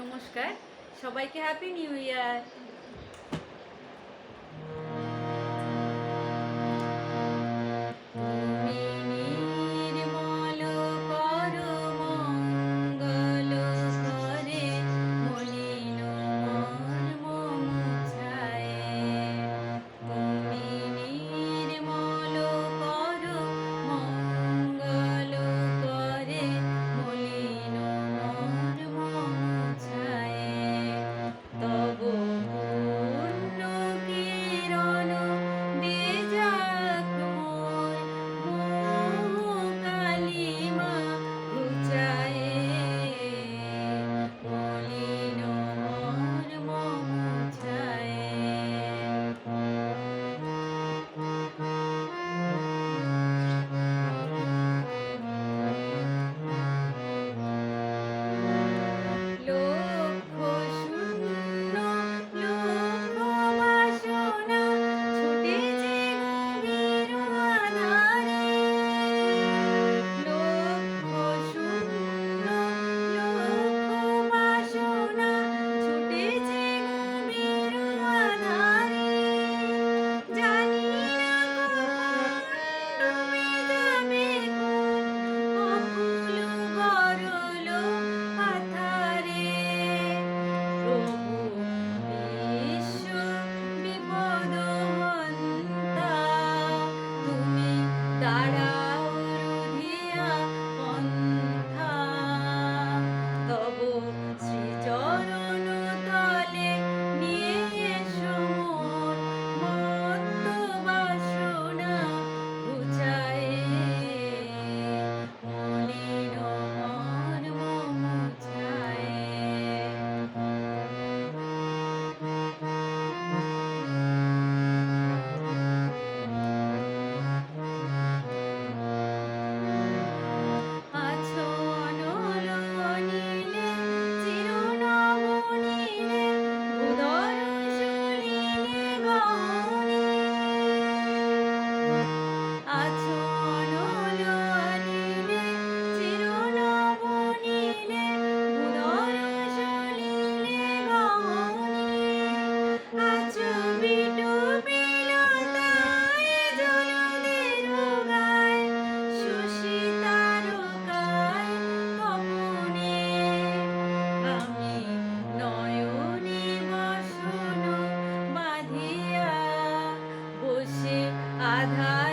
নমস্কার। সবাইকে happy new year আধার